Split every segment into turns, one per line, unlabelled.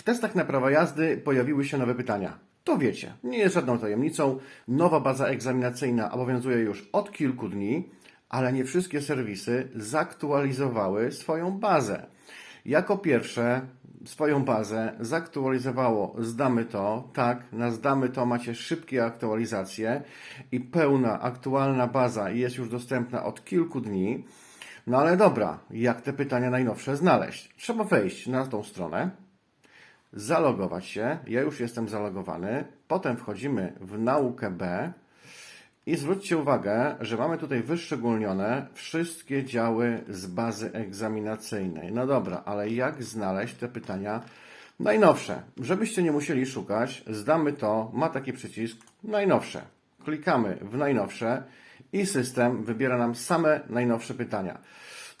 W testach na prawo jazdy pojawiły się nowe pytania. To wiecie, nie jest żadną tajemnicą. Nowa baza egzaminacyjna obowiązuje już od kilku dni, ale nie wszystkie serwisy zaktualizowały swoją bazę. Jako pierwsze swoją bazę zaktualizowało Zdamy to. Tak, na Zdamy to macie szybkie aktualizacje i pełna, aktualna baza jest już dostępna od kilku dni. No ale dobra, jak te pytania najnowsze znaleźć? Trzeba wejść na tą stronę, zalogować się. Ja już jestem zalogowany. Potem wchodzimy w naukę B i zwróćcie uwagę, że mamy tutaj wyszczególnione wszystkie działy z bazy egzaminacyjnej. No dobra, ale jak znaleźć te pytania najnowsze? Żebyście nie musieli szukać, zdamy to, ma taki przycisk najnowsze. Klikamy w najnowsze i system wybiera nam same najnowsze pytania.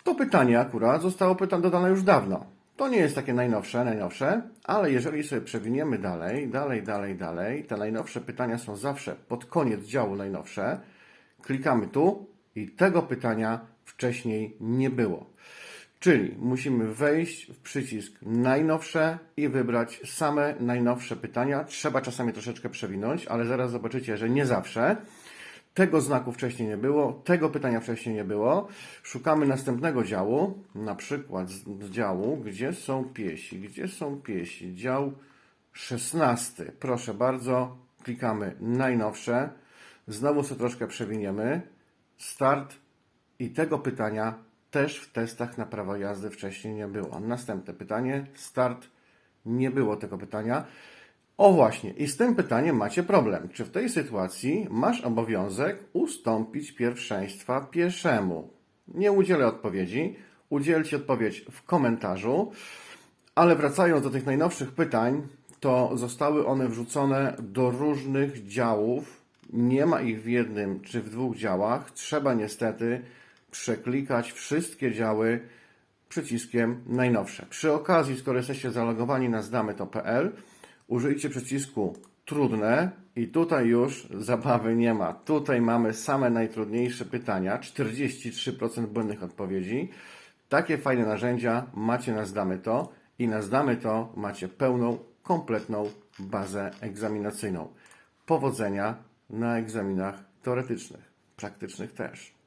To pytanie akurat zostało pyta- dodane już dawno. To nie jest takie najnowsze, najnowsze, ale jeżeli sobie przewiniemy dalej, dalej, dalej, dalej, te najnowsze pytania są zawsze pod koniec działu najnowsze. Klikamy tu i tego pytania wcześniej nie było. Czyli musimy wejść w przycisk najnowsze i wybrać same najnowsze pytania. Trzeba czasami troszeczkę przewinąć, ale zaraz zobaczycie, że nie zawsze. Tego znaku wcześniej nie było, tego pytania wcześniej nie było. Szukamy następnego działu, na przykład z działu, gdzie są piesi, gdzie są piesi. Dział 16. Proszę bardzo, klikamy najnowsze. Znowu sobie troszkę przewiniemy. Start i tego pytania też w testach na prawo jazdy wcześniej nie było. Następne pytanie, start, nie było tego pytania. O właśnie, i z tym pytaniem macie problem. Czy w tej sytuacji masz obowiązek ustąpić pierwszeństwa pieszemu? Nie udzielę odpowiedzi, udzielcie odpowiedź w komentarzu, ale wracając do tych najnowszych pytań, to zostały one wrzucone do różnych działów. Nie ma ich w jednym czy w dwóch działach. Trzeba niestety przeklikać wszystkie działy przyciskiem najnowsze. Przy okazji, skoro jesteście zalogowani na zdamy.pl, użyjcie przycisku trudne i tutaj już zabawy nie ma. Tutaj mamy same najtrudniejsze pytania, 43% błędnych odpowiedzi. Takie fajne narzędzia macie na Zdamy to i na Zdamy to macie pełną, kompletną bazę egzaminacyjną. Powodzenia na egzaminach teoretycznych, praktycznych też.